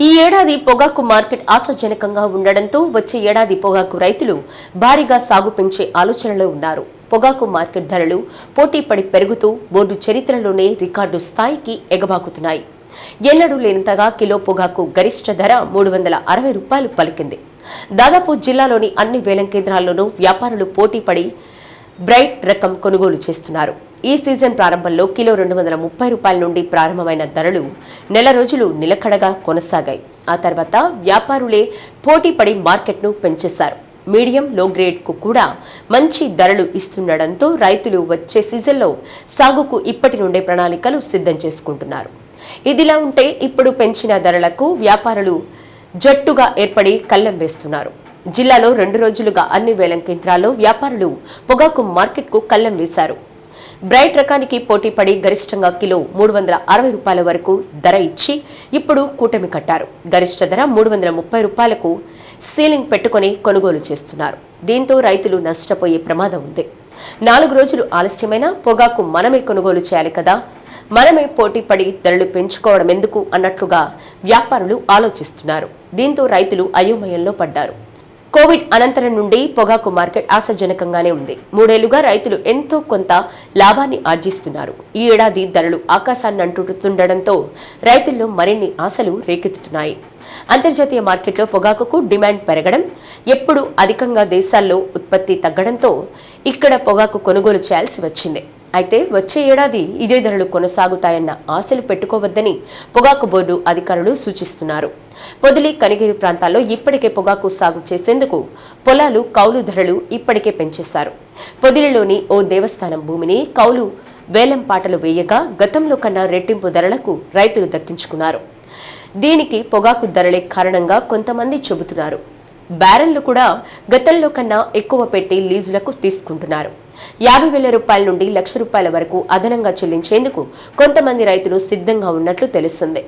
ఈ ఏడాది పొగాకు మార్కెట్ ఆశాజనకంగా ఉండడంతో వచ్చే ఏడాది పొగాకు రైతులు భారీగా సాగు పెంచే ఆలోచనలో ఉన్నారు. పొగాకు మార్కెట్ ధరలు పోటీపడి పెరుగుతూ బోర్డు చరిత్రలోనే రికార్డు స్థాయికి ఎగబాకుతున్నాయి. ఎన్నడూ లేనంతగా కిలో పొగాకు గరిష్ట ధర మూడు వందల అరవై రూపాయలు పలికింది. దాదాపు జిల్లాలోని అన్ని వేలం కేంద్రాల్లోనూ వ్యాపారులు పోటీపడి బ్రైట్ రకం కొనుగోలు చేస్తున్నారు. ఈ సీజన్ ప్రారంభంలో కిలో రెండు వందల ముప్పై రూపాయల నుండి ప్రారంభమైన ధరలు నెల రోజులు నిలకడగా కొనసాగాయి. ఆ తర్వాత వ్యాపారులే పోటీపడి మార్కెట్ను పెంచేశారు. మీడియం లో గ్రేడ్కు కూడా మంచి ధరలు ఇస్తుండడంతో రైతులు వచ్చే సీజన్లో సాగుకు ఇప్పటి నుండే ప్రణాళికలు సిద్ధం చేసుకుంటున్నారు. ఇదిలా ఉంటే ఇప్పుడు పెంచిన ధరలకు వ్యాపారులు జట్టుగా ఏర్పడి కళ్ళెం వేస్తున్నారు. జిల్లాలో రెండు రోజులుగా అన్ని వేలం కేంద్రాల్లో వ్యాపారులు పొగాకు మార్కెట్కు కళ్ళెం వేశారు. బ్రైట్ రకానికి పోటీపడి గరిష్టంగా కిలో మూడు వందల అరవై రూపాయల వరకు ధర ఇచ్చి ఇప్పుడు కూటమి కట్టారు. గరిష్ట ధర మూడు వందల ముప్పై రూపాయలకు సీలింగ్ పెట్టుకొని కొనుగోలు చేస్తున్నారు. దీంతో రైతులు నష్టపోయే ప్రమాదం ఉంది. నాలుగు రోజులు ఆలస్యమైన పొగాకు మనమే కొనుగోలు చేయాలి కదా. మనమే పోటీపడి ధరలు పెంచుకోవడం ఎందుకు అన్నట్లుగా వ్యాపారులు ఆలోచిస్తున్నారు. దీంతో రైతులు అయోమయంలో పడ్డారు. కోవిడ్ అనంతరం నుండి పొగాకు మార్కెట్ ఆశాజనకంగానే ఉంది. మూడేళ్ళుగా రైతులు ఎంతో కొంత లాభాన్ని ఆర్జిస్తున్నారు. ఈ ఏడాది ధరలు ఆకాశాన్ని అంటుతుండడంతో రైతుల్లో మరిన్ని ఆశలు రేకెత్తుతున్నాయి. అంతర్జాతీయ మార్కెట్లో పొగాకుకు డిమాండ్ పెరగడం ఎప్పుడు అధికంగా దేశాల్లో ఉత్పత్తి తగ్గడంతో ఇక్కడ పొగాకు కొనుగోలు చేయాల్సి వచ్చింది. అయితే వచ్చే ఏడాది ఇదే ధరలు కొనసాగుతాయన్న ఆశలు పెట్టుకోవద్దని పొగాకు బోర్డు అధికారులు సూచిస్తున్నారు. పొదిలి కనిగిరి ప్రాంతాల్లో ఇప్పటికే పొగాకు సాగు చేసేందుకు పొలాలు కౌలు ధరలు ఇప్పటికే పెంచేశారు. పొదిలిలోని ఓ దేవస్థానం భూమిని కౌలు వేలం పాటలు వేయగా గతంలో కన్నా రెట్టింపు ధరలకు రైతులు దక్కించుకున్నారు. దీనికి పొగాకు ధరలే కారణంగా కొంతమంది చెబుతున్నారు. బ్యారెళ్ళు కూడా గతంలో కన్నా ఎక్కువ పెట్టి లీజులకు తీసుకుంటున్నారు. యాభై వేల రూపాయల నుండి లక్ష రూపాయల వరకు అదనంగా చెల్లించేందుకు కొంతమంది రైతులు సిద్ధంగా ఉన్నట్లు తెలుస్తుంది.